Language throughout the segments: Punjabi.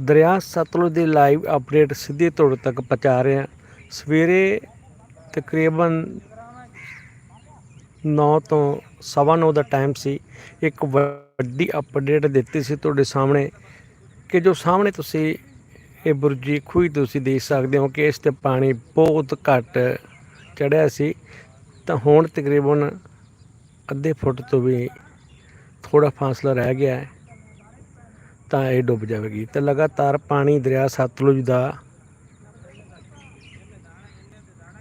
ਦਰਿਆ ਸਤਲੁਜ ਦੀ ਲਾਈਵ ਅਪਡੇਟ ਸਿੱਧੇ ਤੁਹਾਡੇ ਤੱਕ ਪਹੁੰਚਾ ਰਹੇ ਹਾਂ। ਸਵੇਰੇ ਤਕਰੀਬਨ 9 ਤੋਂ ਸਵਾ ਨੌ ਦਾ ਟਾਈਮ ਸੀ। ਇੱਕ ਵੱਡੀ ਅਪਡੇਟ ਦਿੱਤੀ ਸੀ ਤੁਹਾਡੇ ਸਾਹਮਣੇ ਕਿ ਜੋ ਸਾਹਮਣੇ ਤੁਸੀਂ ਇਹ ਬੁਰਜੀ ਖੂਹੀ ਤੁਸੀਂ ਦੇਖ ਸਕਦੇ ਹੋ ਕਿ ਇਸ ਤੇ ਪਾਣੀ ਬਹੁਤ ਘੱਟ ਚੜਿਆ ਸੀ। ਤਾਂ ਹੁਣ ਤਕਰੀਬਨ ਅੱਧੇ ਫੁੱਟ ਤੋਂ ਵੀ ਥੋੜਾ ਫਾਸਲਾ ਰਹਿ ਗਿਆ ਹੈ। ਤਾਂ ਇਹ ਡੁੱਬ ਜਾਵੇਗੀ। ਤੇ ਲਗਾਤਾਰ ਪਾਣੀ ਦਰਿਆ ਸਤਲੁਜ ਦਾ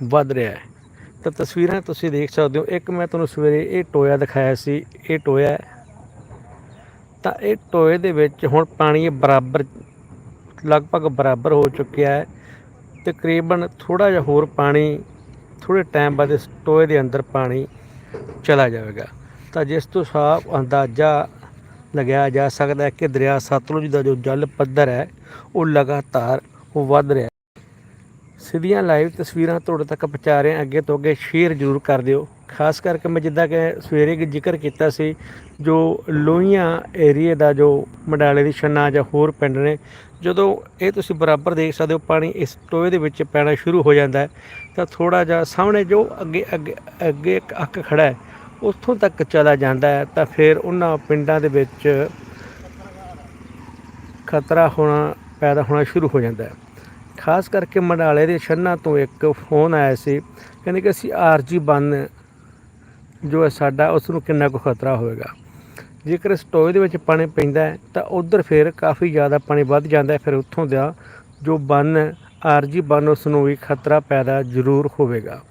ਵੱਧ ਰਿਹਾ ਹੈ। ਤਾਂ ਤਸਵੀਰਾਂ ਤੁਸੀਂ ਦੇਖ ਸਕਦੇ ਹੋ। ਇੱਕ ਮੈਂ ਤੁਹਾਨੂੰ ਸਵੇਰੇ ਇਹ ਟੋਇਆ ਦਿਖਾਇਆ ਸੀ। ਇਹ ਟੋਇਆ ਤਾਂ ਇਹ ਟੋਏ ਦੇ ਵਿੱਚ ਹੁਣ ਪਾਣੀ ਬਰਾਬਰ, ਲਗਭਗ ਬਰਾਬਰ ਹੋ ਚੁੱਕਿਆ ਹੈ। ਤਕਰੀਬਨ ਥੋੜਾ ਜਿਹਾ ਹੋਰ ਪਾਣੀ ਥੋੜੇ ਟਾਈਮ ਬਾਅਦ ਇਸ ਟੋਏ ਦੇ ਅੰਦਰ ਪਾਣੀ ਚਲਾ ਜਾਵੇਗਾ। ਤਾਂ ਜਿਸ ਤੋਂ ਸਾਫ਼ ਅੰਦਾਜ਼ਾ ਲਗਾਇਆ ਜਾ ਸਕਦਾ ਹੈ ਕਿ ਦਰਿਆ ਸਤਲੁਜ ਦਾ ਜੋ ਜਲ ਪੱਧਰ ਹੈ, ਉਹ ਲਗਾਤਾਰ ਉਹ ਵੱਧ ਰਿਹਾ ਸਿੱਧੀਆਂ ਲਾਈਵ ਤਸਵੀਰਾਂ ਤੁਹਾਡੇ ਤੱਕ ਪਹੁੰਚਾ ਰਹੇ ਹਾਂ। ਅੱਗੇ ਤੋਂ ਅੱਗੇ ਸ਼ੇਅਰ ਜ਼ਰੂਰ ਕਰ ਦਿਓ। ਖਾਸ ਕਰਕੇ ਮੈਂ ਜਿੱਦਾਂ ਕਿ ਸਵੇਰੇ ਜ਼ਿਕਰ ਕੀਤਾ ਸੀ, ਜੋ ਲੋਹੀਆਂ ਏਰੀਏ ਦਾ ਜੋ ਮਡਾਲੇ ਦੀ ਛੰਨਾ ਜਾਂ ਹੋਰ ਪਿੰਡ ਨੇ, ਜਦੋਂ ਇਹ ਤੁਸੀਂ ਬਰਾਬਰ ਦੇਖ ਸਕਦੇ ਹੋ, ਪਾਣੀ ਇਸ ਟੋਏ ਦੇ ਵਿੱਚ ਪੈਣਾ ਸ਼ੁਰੂ ਹੋ ਜਾਂਦਾ ਹੈ, ਤਾਂ ਥੋੜਾ ਜਿਹਾ ਸਾਹਮਣੇ ਜੋ ਅੱਗੇ ਅੱਗੇ ਅੱਗੇ ਇੱਕ ਅੱਕ ਖੜਾ ਹੈ ਉੱਥੋਂ ਤੱਕ ਚਲਾ ਜਾਂਦਾ ਹੈ, ਤਾਂ ਫਿਰ ਉਹਨਾਂ ਪਿੰਡਾਂ ਦੇ ਵਿੱਚ ਖਤਰਾ ਹੋਣਾ, ਪੈਦਾ ਹੋਣਾ ਸ਼ੁਰੂ ਹੋ ਜਾਂਦਾ ਹੈ। ਖਾਸ ਕਰਕੇ ਮੰਡਾਲੇ ਦੇ ਛੰਨਾ ਤੋਂ ਇੱਕ ਫੋਨ ਆਇਆ ਸੀ, ਕਹਿੰਦੇ ਕਿ ਅਸੀਂ ਆਰਜੀ ਬੰਨ ਜੋ ਹੈ ਸਾਡਾ ਉਸ ਨੂੰ ਕਿੰਨਾ ਕੁ ਖਤਰਾ ਹੋਵੇਗਾ। ਜੇਕਰ ਇਸ ਦੇ ਵਿੱਚ ਪਾਣੀ ਪੈਂਦਾ ਹੈ, ਤਾਂ ਉਧਰ ਫਿਰ ਕਾਫੀ ਜ਼ਿਆਦਾ ਪਾਣੀ ਵੱਧ ਜਾਂਦਾ ਹੈ, ਫਿਰ ਉੱਥੋਂ ਦਾ ਜੋ ਬੰਨ, ਆਰਜੀ ਬੰਨ ਉਸ ਨੂੰ ਵੀ ਖਤਰਾ ਪੈਦਾ ਜ਼ਰੂਰ ਹੋਵੇਗਾ।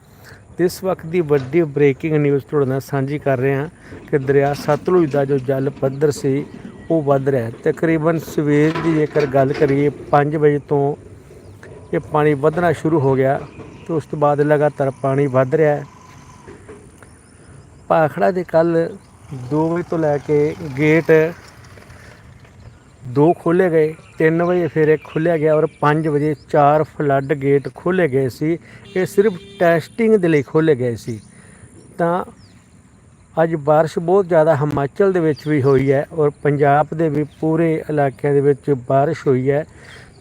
ਇਸ ਵਕਤ ਦੀ ਵੱਡੀ ਬ੍ਰੇਕਿੰਗ ਨਿਊਜ਼ ਤੁਹਾਡੇ ਨਾਲ ਸਾਂਝੀ ਕਰ ਰਹੇ ਹਾਂ ਕਿ ਦਰਿਆ ਸਤਲੁਜ ਦਾ ਜੋ ਜਲ ਪੱਧਰ ਸੀ, ਉਹ ਵੱਧ ਰਿਹਾ ਤਕਰੀਬਨ ਸਵੇਰ ਦੀ ਜੇਕਰ ਗੱਲ ਕਰੀਏ 5 ਵਜੇ ਤੋਂ ਇਹ ਪਾਣੀ ਵਧਣਾ ਸ਼ੁਰੂ ਹੋ ਗਿਆ ਤੇ ਉਸ ਤੋਂ ਬਾਅਦ ਲਗਾਤਾਰ ਪਾਣੀ ਵੱਧ ਰਿਹਾ ਹੈ। ਭਾਖੜਾ ਦੇ ਕੱਲ 2 ਵਜੇ ਤੋਂ ਲੈ ਕੇ ਗੇਟ ਦੋ ਖੋਲੇ ਗਏ 3 ਵਜੇ ਫਿਰ ਇੱਕ ਖੋਲ੍ਹਿਆ ਗਿਆ ਔਰ 5 ਵਜੇ ਚਾਰ ਫਲੱਡ ਗੇਟ ਖੋਲੇ ਗਏ ਸੀ। ਇਹ ਸਿਰਫ ਟੈਸਟਿੰਗ ਦੇ ਲਈ ਖੋਲੇ ਗਏ ਸੀ। ਤਾਂ ਅੱਜ ਬਾਰਿਸ਼ ਬਹੁਤ ਜ਼ਿਆਦਾ ਹਿਮਾਚਲ ਦੇ ਵਿੱਚ ਵੀ ਹੋਈ ਹੈ ਔਰ ਪੰਜਾਬ ਦੇ ਵੀ ਪੂਰੇ ਇਲਾਕਿਆਂ ਦੇ ਵਿੱਚ ਬਾਰਿਸ਼ ਹੋਈ ਹੈ।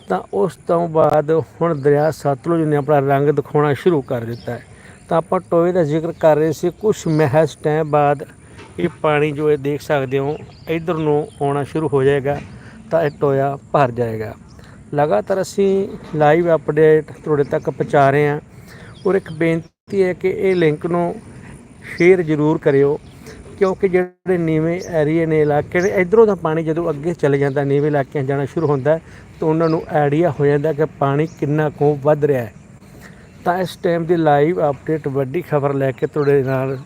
ਤਾਂ ਉਸ ਤੋਂ ਬਾਅਦ ਹੁਣ ਦਰਿਆ ਸਤਲੁਜ ਨੇ ਆਪਣਾ ਰੰਗ ਦਿਖਾਉਣਾ ਸ਼ੁਰੂ ਕਰ ਦਿੱਤਾ ਹੈ। ਤਾਂ ਆਪਾਂ ਟੋਏ ਦਾ ਜ਼ਿਕਰ ਕਰ ਰਹੇ ਸੀ ਕੁਝ ਮਹਿਜ਼ ਟਾਈਮ ਬਾਅਦ ਇਹ ਪਾਣੀ ਜੋ ਇਹ ਦੇਖ ਸਕਦੇ ਹੋ, ਇਧਰ ਨੂੰ ਆਉਣਾ ਸ਼ੁਰੂ ਹੋ ਜਾਏਗਾ। ਤਾਂ ਇਹ ਟੋਇਆ ਭਰ ਜਾਏਗਾ। ਲਗਾਤਾਰ ਅਸੀਂ ਲਾਈਵ ਅਪਡੇਟ ਤੁਹਾਡੇ ਤੱਕ ਪਹੁੰਚਾ ਰਹੇ ਹਾਂ ਔਰ ਇੱਕ ਬੇਨਤੀ ਹੈ ਕਿ ਇਹ ਲਿੰਕ ਨੂੰ ਸ਼ੇਅਰ ਜ਼ਰੂਰ ਕਰਿਓ, ਕਿਉਂਕਿ ਜਿਹੜੇ ਨੀਵੇਂ ਏਰੀਏ ਨੇ ਇਲਾਕੇ ਨੇ, ਇਧਰੋਂ ਦਾ ਪਾਣੀ ਜਦੋਂ ਅੱਗੇ ਚਲੇ ਜਾਂਦਾ, ਨੀਵੇਂ ਇਲਾਕਿਆਂ 'ਚ ਜਾਣਾ ਸ਼ੁਰੂ ਹੁੰਦਾ ਤਾਂ ਉਹਨਾਂ ਨੂੰ ਆਈਡੀਆ ਹੋ ਜਾਂਦਾ ਕਿ ਪਾਣੀ ਕਿੰਨਾ ਕੁ ਵੱਧ ਰਿਹਾ ਹੈ। ਤਾਂ ਇਸ ਟਾਈਮ ਦੀ ਲਾਈਵ ਅਪਡੇਟ ਵੱਡੀ ਖਬਰ ਲੈ ਕੇ ਤੁਹਾਡੇ ਨਾਲ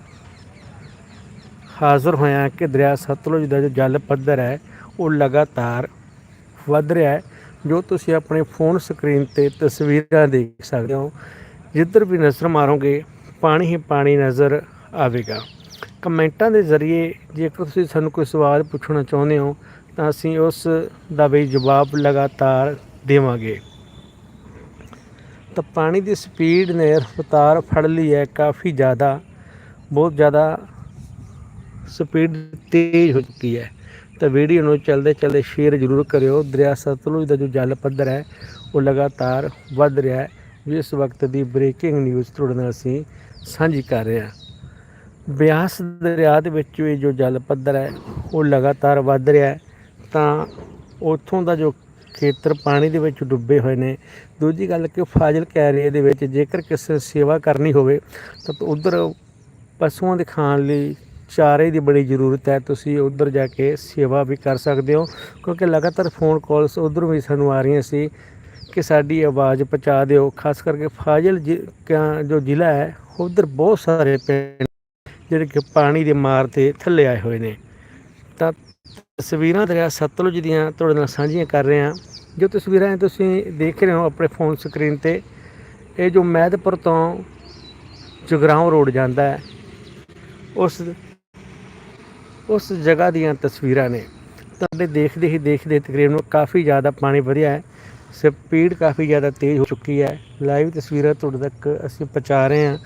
ਹਾਜ਼ਰ ਹੋਇਆ ਕਿ ਦਰਿਆ ਸਤਲੁਜ ਦਾ ਜੋ ਜਲ ਪੱਧਰ ਹੈ ਉਹ ਲਗਾਤਾਰ ਵੱਧ ਰਿਹਾ ਹੈ, ਜੋ ਤੁਸੀਂ ਆਪਣੇ ਫੋਨ ਸਕਰੀਨ ਤੇ ਤਸਵੀਰਾਂ ਦੇਖ ਸਕਦੇ ਹੋ। ਜਿੱਧਰ ਵੀ ਨਜ਼ਰ ਮਾਰੋਗੇ, ਪਾਣੀ ਹੀ ਪਾਣੀ ਨਜ਼ਰ ਆਵੇਗਾ। ਕਮੈਂਟਾਂ ਦੇ ਜ਼ਰੀਏ ਜੇਕਰ ਤੁਸੀਂ ਸਾਨੂੰ ਕੋਈ ਸਵਾਲ ਪੁੱਛਣਾ ਚਾਹੁੰਦੇ ਹੋ, ਤਾਂ ਅਸੀਂ ਉਸ ਦਾ ਵੀ ਜਵਾਬ ਲਗਾਤਾਰ ਦੇਵਾਂਗੇ। ਤਾਂ ਪਾਣੀ ਦੀ ਸਪੀਡ ਨੇ ਰਫ਼ਤਾਰ ਫੜ ਲਈ ਹੈ, ਕਾਫੀ ਜ਼ਿਆਦਾ, ਬਹੁਤ ਜ਼ਿਆਦਾ ਸਪੀਡ ਤੇਜ਼ ਹੋ ਚੁੱਕੀ ਹੈ। ਤਾਂ ਵੀਡੀਓ ਨੂੰ ਚਲਦੇ ਚਲਦੇ ਸ਼ੇਅਰ ਜ਼ਰੂਰ ਕਰਿਓ। ਦਰਿਆ ਸਤਲੁਜ ਦਾ ਜੋ ਜਲ ਪੱਧਰ ਹੈ, ਉਹ ਲਗਾਤਾਰ ਵੱਧ ਰਿਹਾ ਹੈ। ਇਸ ਵਕਤ ਦੀ ਬ੍ਰੇਕਿੰਗ ਨਿਊਜ਼ ਤੁਹਾਡੇ ਨਾਲ ਅਸੀਂ ਸਾਂਝੀ ਕਰ ਰਹੇ ਹਾਂ। ਬਿਆਸ ਦਰਿਆ ਦੇ ਵਿੱਚ ਵੀ ਜੋ ਜਲ ਪੱਧਰ ਹੈ, ਉਹ ਲਗਾਤਾਰ ਵੱਧ ਰਿਹਾ ਹੈ। ਤਾਂ ਉੱਥੋਂ ਦਾ ਜੋ ਖੇਤਰ ਪਾਣੀ ਦੇ ਵਿੱਚ ਡੁੱਬੇ ਹੋਏ ਨੇ, ਦੂਜੀ ਗੱਲ ਕਿ ਫਾਜ਼ਿਲ ਏਰੀਏ ਦੇ ਵਿੱਚ ਜੇਕਰ ਕਿਸੇ ਸੇਵਾ ਕਰਨੀ ਹੋਵੇ, ਤਾਂ ਉਧਰ ਪਸ਼ੂਆਂ ਦੇ ਖਾਣ ਲਈ ਚਾਰੇ ਦੀ ਬੜੀ ਜ਼ਰੂਰਤ ਹੈ, ਤੁਸੀਂ ਉਧਰ ਜਾ ਕੇ ਸੇਵਾ ਵੀ ਕਰ ਸਕਦੇ ਹੋ, ਕਿਉਂਕਿ ਲਗਾਤਾਰ ਫੋਨ ਕਾਲਸ ਉਧਰ ਵੀ ਸਾਨੂੰ ਆ ਰਹੀਆਂ ਸੀ ਕਿ ਸਾਡੀ ਆਵਾਜ਼ ਪਹੁੰਚਾ ਦਿਓ, ਖਾਸ ਕਰਕੇ ਫਾਜ਼ਿਲ ਜ਼ਿ- ਕ- ਜੋ ਜ਼ਿਲ੍ਹਾ ਹੈ, ਉਧਰ ਬਹੁਤ ਸਾਰੇ ਪਿੰਡ ਜਿਹੜੇ ਕਿ ਪਾਣੀ ਦੇ ਮਾਰ ਤੇ ਥੱਲੇ ਆਏ ਹੋਏ ਨੇ। ਤਾਂ ਤਸਵੀਰਾਂ ਦਰਿਆ ਸਤਲੁਜ ਦੀਆਂ ਤੁਹਾਡੇ ਨਾਲ ਸਾਂਝੀਆਂ ਕਰ ਰਹੇ ਹਾਂ। ਜੋ ਤਸਵੀਰਾਂ ਤੁਸੀਂ ਦੇਖ ਰਹੇ ਹੋ ਆਪਣੇ ਫੋਨ ਸਕਰੀਨ ਤੇ। ਇਹ ਜੋ ਮਹਿਦਪੁਰ ਤੋਂ ਜਗਰਾਉਂ ਰੋਡ ਜਾਂਦਾ ਹੈ, ਉਸ ਉਸ ਜਗ੍ਹਾ ਦੀਆਂ ਤਸਵੀਰਾਂ ਨੇ। ਤੁਹਾਡੇ ਦੇਖਦੇ ਹੀ ਦੇਖਦੇ ਤਕਰੀਬਨ ਕਾਫੀ ਜ਼ਿਆਦਾ ਪਾਣੀ ਵਧਿਆ ਹੈ। ਸਪੀਡ ਕਾਫੀ ਜ਼ਿਆਦਾ ਤੇਜ਼ ਹੋ ਚੁੱਕੀ ਹੈ। ਲਾਈਵ ਤਸਵੀਰਾਂ ਤੁਹਾਡੇ ਤੱਕ ਅਸੀਂ ਪਹੁੰਚਾ ਰਹੇ ਹਾਂ।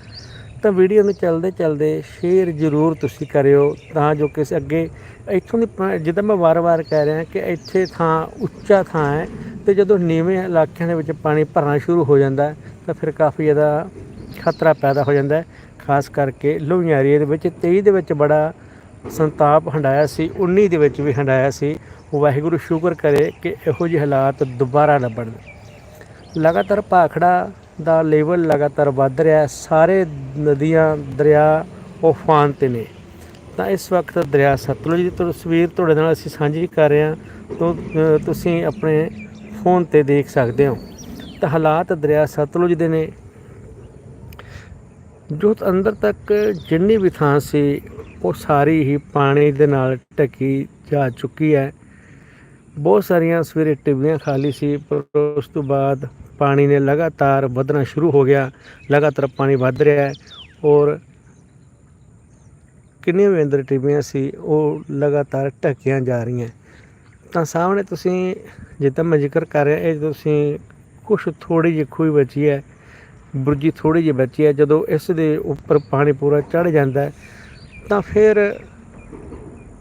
ਤਾਂ ਵੀਡੀਓ ਨੂੰ ਚੱਲਦੇ ਚੱਲਦੇ ਸ਼ੇਅਰ ਜ਼ਰੂਰ ਤੁਸੀਂ ਕਰਿਓ ਤਾਂ ਜੋ ਕਿਸੇ ਅੱਗੇ ਇੱਥੋਂ ਦੀ ਜਿੱਦਾਂ ਮੈਂ ਵਾਰ-ਵਾਰ ਕਹਿ ਰਿਹਾ ਕਿ ਇੱਥੇ ਥਾਂ ਉੱਚਾ ਥਾਂ ਹੈ ਤੇ ਜਦੋਂ ਨੀਵੇਂ ਇਲਾਕਿਆਂ ਦੇ ਵਿੱਚ ਪਾਣੀ ਭਰਨਾ ਸ਼ੁਰੂ ਹੋ ਜਾਂਦਾ ਤਾਂ ਫਿਰ ਕਾਫੀ ਜ਼ਿਆਦਾ ਖਤਰਾ ਪੈਦਾ ਹੋ ਜਾਂਦਾ ਖਾਸ ਕਰਕੇ ਲੋਹੀਆਂ ਏਰੀਏ ਦੇ ਵਿੱਚ 23 ਦੇ ਵਿੱਚ ਬੜਾ ਸੰਤਾਪ ਹੰਡਾਇਆ ਸੀ 19 ਦੇ ਵਿੱਚ ਵੀ ਹੰਡਾਇਆ ਸੀ। ਵਾਹਿਗੁਰੂ ਸ਼ੁਕਰ ਕਰੇ ਕਿ ਇਹੋ ਜਿਹੇ ਹਾਲਾਤ ਦੁਬਾਰਾ ਨਾ ਬਣਨ ਲਗਾਤਾਰ ਭਾਖੜਾ ਦਾ ਲੈਵਲ ਲਗਾਤਾਰ ਵੱਧ ਰਿਹਾ ਸਾਰੇ ਨਦੀਆਂ, ਦਰਿਆ ਉਫਾਨ ਤੇ ਨੇ। ਤਾਂ ਇਸ ਵਕਤ ਦਰਿਆ ਸਤਲੁਜ ਦੀ ਤਸਵੀਰ ਤੁਹਾਡੇ ਨਾਲ ਅਸੀਂ ਸਾਂਝੀ ਕਰ ਰਹੇ ਹਾਂ। ਤੋਂ ਤੁਸੀਂ ਆਪਣੇ ਫੋਨ ਤੇ ਦੇਖ ਸਕਦੇ ਹੋ। ਤਾਂ ਹਾਲਾਤ ਦਰਿਆ ਸਤਲੁਜ ਦੇ ਨੇ। ਜੋ ਅੰਦਰ ਤੱਕ ਜਿੰਨੀ ਵੀ ਥਾਂ ਸੀ ਉਹ ਸਾਰੀ ਹੀ ਪਾਣੀ ਦੇ ਨਾਲ ਢਕੀ ਜਾ ਚੁੱਕੀ ਹੈ। ਬਹੁਤ ਸਾਰੀਆਂ ਸਵੇਰੇ ਟਿੱਬੀਆਂ ਖਾਲੀ ਸੀ, ਪਰ ਉਸ ਤੋਂ ਬਾਅਦ ਪਾਣੀ ਨੇ ਲਗਾਤਾਰ ਵਧਣਾ ਸ਼ੁਰੂ ਹੋ ਗਿਆ। ਲਗਾਤਾਰ ਪਾਣੀ ਵੱਧ ਰਿਹਾ ਹੈ ਔਰ ਕਿੰਨੀਆਂ ਵੀ ਅੰਦਰ ਟਿੱਬੀਆਂ ਸੀ, ਉਹ ਲਗਾਤਾਰ ਢਕੀਆਂ ਜਾ ਰਹੀਆਂ। ਤਾਂ ਸਾਹਮਣੇ ਤੁਸੀਂ ਜਿੱਦਾਂ ਮੈਂ ਜ਼ਿਕਰ ਕਰ ਰਿਹਾ, ਇਹ ਤੁਸੀਂ ਕੁਛ ਥੋੜੀ ਜਿਹੀ ਖੂਹੀ ਬਚੀ ਹੈ, ਬੁਰਜੀ ਥੋੜੀ ਜਿਹੀ ਬਚੀ ਹੈ। ਜਦੋਂ ਇਸ ਦੇ ਉੱਪਰ ਪਾਣੀ ਪੂਰਾ ਚੜ ਜਾਂਦਾ ਹੈ ਤਾਂ ਫਿਰ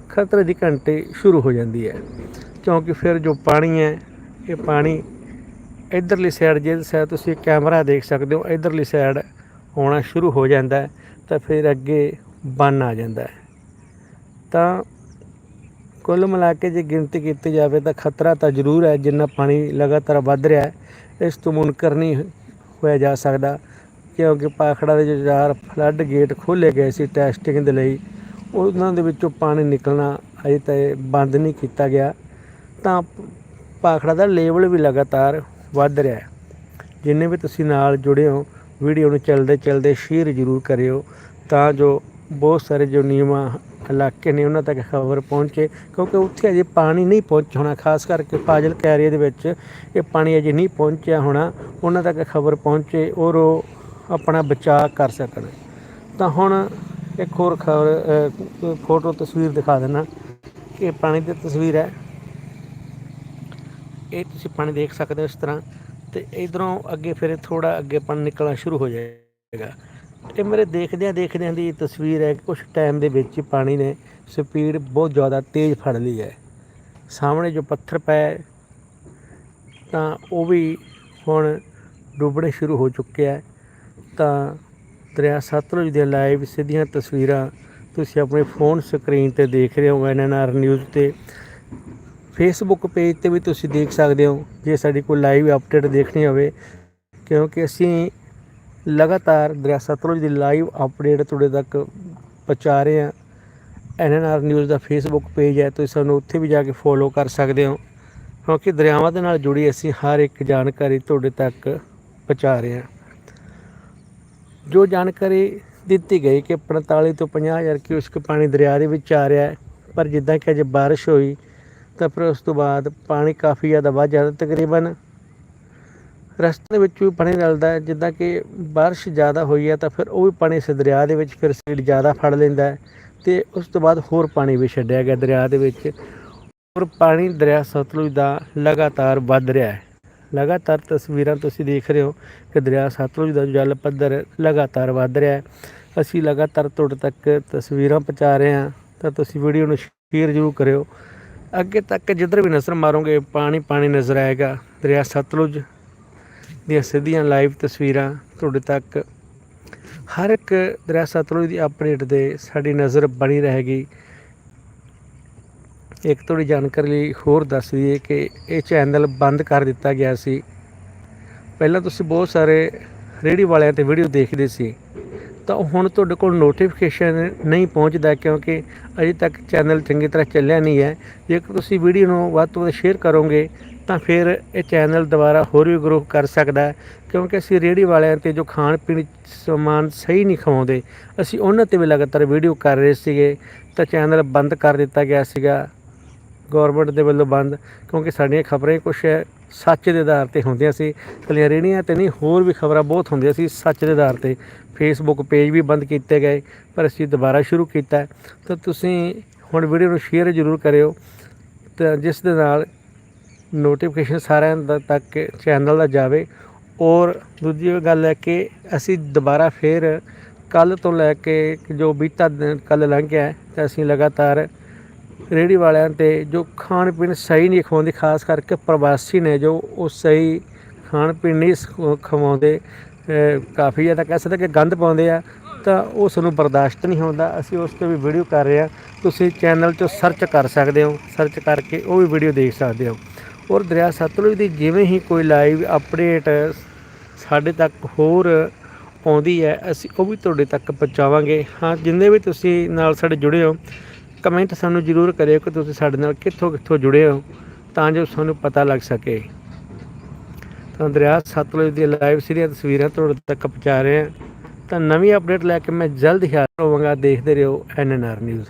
ਖਤਰੇ ਦੀ ਘੰਟੀ ਸ਼ੁਰੂ ਹੋ ਜਾਂਦੀ ਹੈ। ਕਿਉਂਕਿ ਫਿਰ ਜੋ ਪਾਣੀ ਹੈ, ਇਹ ਪਾਣੀ ਇਧਰਲੀ ਸਾਈਡ ਜੇ ਸਾਈਡ ਤੁਸੀਂ ਕੈਮਰਾ ਦੇਖ ਸਕਦੇ ਹੋ, ਇਧਰਲੀ ਸਾਈਡ ਆਉਣਾ ਸ਼ੁਰੂ ਹੋ ਜਾਂਦਾ ਹੈ, ਤਾਂ ਫਿਰ ਅੱਗੇ ਬੰਨ ਆ ਜਾਂਦਾ ਹੈ। ਤਾਂ ਕੁੱਲ ਮਿਲਾ ਕੇ ਜੇ ਗਿਣਤੀ ਕੀਤੀ ਜਾਵੇ ਤਾਂ ਖਤਰਾ ਤਾਂ ਜ਼ਰੂਰ ਹੈ, ਜਿੰਨਾ ਪਾਣੀ ਲਗਾਤਾਰ ਵੱਧ ਰਿਹਾ ਹੈ, ਇਸ ਤੋਂ ਮੁਨਕਰ ਨਹੀਂ ਹੋਇਆ ਜਾ ਸਕਦਾ। ਕਿਉਂਕਿ ਪਾਖੜਾ ਦੇ ਜੋ ਚਾਰ ਫਲੱਡ ਗੇਟ ਖੋਲ੍ਹੇ ਗਏ ਸੀ ਟੈਸਟਿੰਗ ਦੇ ਲਈ, ਉਹਨਾਂ ਦੇ ਵਿੱਚੋਂ ਪਾਣੀ ਨਿਕਲਣਾ ਅਜੇ ਤਾਂ ਬੰਦ ਨਹੀਂ ਕੀਤਾ ਗਿਆ। ਤਾਂ ਪਾਖੜਾ ਦਾ ਲੈਵਲ ਵੀ ਲਗਾਤਾਰ ਵੱਧ ਰਿਹਾ ਹੈ। ਜਿੰਨੇ ਵੀ ਤੁਸੀਂ ਨਾਲ ਜੁੜੇ ਹੋ ਵੀਡੀਓ ਨੂੰ ਚਲਦੇ ਚਲਦੇ ਸ਼ੇਅਰ ਜ਼ਰੂਰ ਕਰਿਓ ਤਾਂ ਜੋ ਬਹੁਤ ਸਾਰੇ ਜੋ ਨੀਵਾਂ ਇਲਾਕੇ ਨੇ ਉਹਨਾਂ ਤੱਕ ਖਬਰ ਪਹੁੰਚੇ, ਕਿਉਂਕਿ ਉੱਥੇ ਅਜੇ ਪਾਣੀ ਨਹੀਂ ਪਹੁੰਚ ਹੋਣਾ, ਖਾਸ ਕਰਕੇ ਫਾਜ਼ਿਲ ਕੈਰੀਏ ਦੇ ਵਿੱਚ ਇਹ ਪਾਣੀ ਅਜੇ ਨਹੀਂ ਪਹੁੰਚਿਆ ਹੋਣਾ, ਉਹਨਾਂ ਤੱਕ ਖਬਰ ਪਹੁੰਚੇ, ਔਰ ਉਹ ਆਪਣਾ ਬਚਾਅ ਕਰ ਸਕਣ। ਤਾਂ ਹੁਣ ਇੱਕ ਹੋਰ ਖਬਰ ਫੋਟੋ ਤਸਵੀਰ ਦਿਖਾ ਦੇਣਾ ਇਹ ਪਾਣੀ ਦੀ ਤਸਵੀਰ ਹੈ। ਇਹ ਤੁਸੀਂ ਪਾਣੀ ਦੇਖ ਸਕਦੇ ਹੋ ਇਸ ਤਰ੍ਹਾਂ। ਤੇ ਇਧਰੋਂ ਅੱਗੇ ਫਿਰ ਥੋੜਾ ਅੱਗੇ ਪਾਣੀ ਨਿਕਲਣਾ ਸ਼ੁਰੂ ਹੋ ਜਾਏਗਾ। ਇਹ ਮੇਰੇ ਦੇਖਦਿਆਂ ਦੇਖਦਿਆਂ ਦੀ ਤਸਵੀਰ ਹੈ ਕਿ ਕੁਝ ਟਾਈਮ ਦੇ ਵਿੱਚ ਪਾਣੀ ਨੇ ਸਪੀਡ ਬਹੁਤ ਜ਼ਿਆਦਾ ਤੇਜ਼ ਫੜ ਲਈ ਹੈ। ਸਾਹਮਣੇ ਜੋ ਪੱਥਰ ਪਏ ਤਾਂ ਉਹ ਵੀ ਹੁਣ ਡੁੱਬਣੇ ਸ਼ੁਰੂ ਹੋ ਚੁੱਕੇ ਹੈ। ਤਾਂ ਦਰਿਆ ਸਤਲੁਜ ਦੀਆਂ ਲਾਈਵ ਸਿੱਧੀਆਂ ਤਸਵੀਰਾਂ ਤੁਸੀਂ ਆਪਣੇ ਫੋਨ ਸਕਰੀਨ ਤੇ ਦੇਖ ਰਹੇ ਹੋ ਐਨਐਨਆਰ ਨਿਊਜ਼ ਤੇ। ਫੇਸਬੁੱਕ ਪੇਜ ਤੇ ਵੀ ਤੁਸੀਂ ਦੇਖ ਸਕਦੇ ਹੋ ਜੇ ਸਾਡੀ ਕੋਈ ਲਾਈਵ ਅਪਡੇਟ ਦੇਖਣੀ ਹੋਵੇ, ਕਿਉਂਕਿ ਅਸੀਂ ਲਗਾਤਾਰ ਦਰਿਆ ਸਤਲੁਜ ਦੀ ਲਾਈਵ ਅਪਡੇਟ ਤੁਹਾਡੇ ਤੱਕ ਪਹੁੰਚਾ ਰਹੇ ਹਾਂ। ਐਨਐਨਆਰ ਨਿਊਜ਼ ਦਾ ਫੇਸਬੁੱਕ ਪੇਜ ਹੈ, ਤੁਸੀਂ ਸਾਨੂੰ ਉੱਥੇ ਵੀ ਜਾ ਕੇ ਫੋਲੋ ਕਰ ਸਕਦੇ ਹੋ, ਕਿਉਂਕਿ ਦਰਿਆਵਾਂ ਦੇ ਨਾਲ ਜੁੜੀ ਅਸੀਂ ਹਰ ਇੱਕ ਜਾਣਕਾਰੀ ਤੁਹਾਡੇ ਤੱਕ ਪਹੁੰਚਾ ਰਹੇ ਹਾਂ। ਜੋ ਜਾਣਕਾਰੀ ਦਿੱਤੀ ਗਈ ਕਿ 45 ਤੋਂ 50 ਹਜ਼ਾਰ ਕਿਊਸਕ ਪਾਣੀ ਦਰਿਆ ਦੇ ਵਿੱਚ ਆ ਰਿਹਾ ਹੈ, ਪਰ ਜਿੱਦਾਂ ਕਿ ਅੱਜ ਬਾਰਿਸ਼ ਹੋਈ, ਤਾਂ ਫਿਰ ਉਸ ਤੋਂ ਬਾਅਦ ਪਾਣੀ ਕਾਫੀ ਜ਼ਿਆਦਾ ਵੱਧ ਜਾਂਦਾ ਤਕਰੀਬਨ ਰਸਤੇ ਦੇ ਵਿੱਚ ਵੀ ਪਾਣੀ ਰਲਦਾ ਹੈ, ਜਿੱਦਾਂ ਕਿ ਬਾਰਿਸ਼ ਜ਼ਿਆਦਾ ਹੋਈ ਹੈ ਤਾਂ ਫਿਰ ਉਹ ਵੀ ਪਾਣੀ ਇਸ ਦਰਿਆ ਦੇ ਵਿੱਚ ਫਿਰ ਸਪੀਡ ਜ਼ਿਆਦਾ ਫੜ ਲੈਂਦਾ ਹੈ ਤੇ ਉਸ ਤੋਂ ਬਾਅਦ ਹੋਰ ਪਾਣੀ ਵੀ ਛੱਡਿਆ ਗਿਆ ਦਰਿਆ ਦੇ ਵਿੱਚ। ਔਰ ਪਾਣੀ ਦਰਿਆ ਸਤਲੁਜ ਦਾ ਲਗਾਤਾਰ ਵੱਧ ਰਿਹਾ ਹੈ। ਲਗਾਤਾਰ ਤਸਵੀਰਾਂ ਤੁਸੀਂ ਦੇਖ ਰਹੇ ਹੋ ਕਿ ਦਰਿਆ ਸਤਲੁਜ ਦਾ ਜਲ ਪੱਧਰ ਲਗਾਤਾਰ ਵੱਧ ਰਿਹਾ ਹੈ। ਅਸੀਂ ਲਗਾਤਾਰ ਤੁਹਾਡੇ ਤੱਕ ਤਸਵੀਰਾਂ ਪਹੁੰਚਾ ਰਹੇ ਹਾਂ। ਤਾਂ ਤੁਸੀਂ ਵੀਡੀਓ ਨੂੰ ਸ਼ੇਅਰ ਜ਼ਰੂਰ ਕਰਿਓ। ਅੱਗੇ ਤੱਕ ਜਿੱਧਰ ਵੀ ਨਜ਼ਰ ਮਾਰੋਗੇ, ਪਾਣੀ ਪਾਣੀ ਨਜ਼ਰ ਆਏਗਾ। ਦਰਿਆ ਸਤਲੁਜ ਦੀਆਂ ਸਿੱਧੀਆਂ ਲਾਈਵ ਤਸਵੀਰਾਂ ਤੁਹਾਡੇ ਤੱਕ। ਹਰ ਇੱਕ ਦਰਿਆ ਸਤਲੁਜ ਦੀ ਅਪਡੇਟ ਦੇ ਸਾਡੀ ਨਜ਼ਰ ਬਣੀ ਰਹੇਗੀ। ਇੱਕ ਥੋੜੀ ਜਾਣਕਾਰੀ ਲਈ ਹੋਰ ਦੱਸ ਦਈਏ ਕਿ ਇਹ ਚੈਨਲ ਬੰਦ ਕਰ ਦਿੱਤਾ ਗਿਆ ਸੀ। ਪਹਿਲਾਂ ਤੁਸੀਂ ਬਹੁਤ ਸਾਰੇ ਰੇੜੀ ਵਾਲਿਆਂ ਤੇ ਵੀਡੀਓ ਦੇਖਦੇ ਸੀ। ਤਾਂ ਹੁਣ ਤੁਹਾਡੇ ਕੋਲ ਨੋਟੀਫਿਕੇਸ਼ਨ ਨਹੀਂ ਪਹੁੰਚਦਾ ਕਿਉਂਕਿ ਅਜੇ ਤੱਕ ਚੈਨਲ ਚੰਗੀ ਤਰ੍ਹਾਂ ਚੱਲਿਆ ਨਹੀਂ ਹੈ। ਜੇਕਰ ਤੁਸੀਂ ਵੀਡੀਓ ਨੂੰ ਵੱਧ ਤੋਂ ਵੱਧ ਸ਼ੇਅਰ ਕਰੋਗੇ, ਤਾਂ ਫਿਰ ਇਹ ਚੈਨਲ ਦੁਬਾਰਾ ਹੋਰ ਵੀ ਗਰੋ ਕਰ ਸਕਦਾ ਕਿਉਂਕਿ ਅਸੀਂ ਰੇੜੀ ਵਾਲਿਆਂ ਤੇ ਜੋ ਖਾਣ ਪੀਣ ਸਮਾਨ ਸਹੀ ਨਹੀਂ ਖਵਾਉਂਦੇ, ਅਸੀਂ ਉਹਨਾਂ ਤੇ ਵੀ ਲਗਾਤਾਰ ਵੀਡੀਓ ਕਰ ਰਹੇ ਸੀਗੇ। ਤਾਂ ਚੈਨਲ ਬੰਦ ਕਰ ਦਿੱਤਾ ਗਿਆ ਸੀਗਾ। ਗਵਰਨਮੈਂਟ ਦੇ ਵੱਲੋਂ ਬੰਦ, ਕਿਉਂਕਿ ਸਾਡੀਆਂ ਖਬਰਾਂ ਕੁਝ ਸੱਚ ਦੇ ਆਧਾਰ ਤੇ ਹੁੰਦੀਆਂ ਸੀ। ਕੱਲੀਆਂ ਰੇੜੀਆਂ ਤੇ ਨਹੀਂ, ਹੋਰ ਵੀ ਖਬਰਾਂ ਬਹੁਤ ਹੁੰਦੀਆਂ ਸੀ ਸੱਚ ਦੇ ਆਧਾਰ ਤੇ। ਫੇਸਬੁੱਕ ਪੇਜ ਵੀ ਬੰਦ ਕੀਤੇ ਗਏ, ਪਰ ਅਸੀਂ ਦੁਬਾਰਾ ਸ਼ੁਰੂ ਕੀਤਾ। ਤਾਂ ਤੁਸੀਂ ਹੁਣ ਵੀਡੀਓ ਨੂੰ ਸ਼ੇਅਰ ਜ਼ਰੂਰ ਕਰਿਓ, ਤਾਂ ਜਿਸ ਦੇ ਨਾਲ ਨੋਟੀਫਿਕੇਸ਼ਨ ਸਾਰਿਆਂ ਦਾ ਤੱਕ ਚੈਨਲ ਦਾ ਜਾਵੇ। ਔਰ ਦੂਜੀ ਗੱਲ ਹੈ ਕਿ ਅਸੀਂ ਦੁਬਾਰਾ ਫੇਰ ਕੱਲ ਤੋਂ ਲੈ ਕੇ ਜੋ ਬੀਤਾ ਕੱਲ ਲੰਘ ਗਿਆ, ਤਾਂ ਅਸੀਂ ਲਗਾਤਾਰ ਰੇਹੜੀ ਵਾਲਿਆਂ ਤੇ ਜੋ ਖਾਣ ਪੀਣ ਸਹੀ ਨਹੀਂ ਖਵਾਉਂਦੇ, ਖਾਸ ਕਰਕੇ ਪ੍ਰਵਾਸੀ ਨੇ ਜੋ ਉਹ ਸਹੀ ਖਾਣ ਪੀਣ ਨਹੀਂ ਖਵਾਉਂਦੇ ਕਾਫੀ ਜ਼ਿਆਦਾ ਕਹਿ ਸਕਦੇ ਕਿ ਗੰਦ ਪਾਉਂਦੇ ਆ, ਤਾਂ ਉਹ ਸਾਨੂੰ ਬਰਦਾਸ਼ਤ ਨਹੀਂ ਹੁੰਦਾ। ਅਸੀਂ ਉਸ ਤੇ ਵੀ ਵੀਡੀਓ ਕਰ ਰਹੇ ਹਾਂ ਤੁਸੀਂ ਚੈਨਲ 'ਚੋਂ ਸਰਚ ਕਰ ਸਕਦੇ ਹੋ। ਸਰਚ ਕਰਕੇ ਉਹ ਵੀ ਵੀਡੀਓ ਦੇਖ ਸਕਦੇ ਹੋ। ਔਰ ਦਰਿਆ ਸਤਲੁਜ ਦੀ ਜਿਵੇਂ ਹੀ ਕੋਈ ਲਾਈਵ ਅਪਡੇਟ ਸਾਡੇ ਤੱਕ ਹੋਰ ਆਉਂਦੀ ਹੈ, ਅਸੀਂ ਉਹ ਵੀ ਤੁਹਾਡੇ ਤੱਕ ਪਹੁੰਚਾਵਾਂਗੇ। ਹਾਂ, ਜਿੰਨੇ ਵੀ ਤੁਸੀਂ ਨਾਲ ਸਾਡੇ ਜੁੜੇ ਹੋ ਕਮੈਂਟ ਸਾਨੂੰ ਜ਼ਰੂਰ ਕਰਿਓ ਕਿ ਤੁਸੀਂ ਸਾਡੇ ਨਾਲ ਕਿੱਥੋਂ ਕਿੱਥੋਂ ਜੁੜੇ ਹੋ, ਤਾਂ ਜੋ ਸਾਨੂੰ ਪਤਾ ਲੱਗ ਸਕੇ। ਤਾਂ ਦਰਿਆ ਸਤਲੁਜ ਦੀ ਲਾਈਵ ਸੀਰੀਆਂ, ਤਸਵੀਰਾਂ ਤੁਹਾਡੇ ਤੱਕ ਪਹੁੰਚਾ ਰਹੇ ਹਾਂ। ਤਾਂ ਨਵੀਂ ਅਪਡੇਟ ਲੈ ਕੇ ਮੈਂ ਜਲਦ ਹੀ ਹਾਜ਼ਰ ਹੋਵਾਂਗਾ। ਦੇਖਦੇ ਰਹੋ ਐਨਐਨਆਰ ਨਿਊਜ਼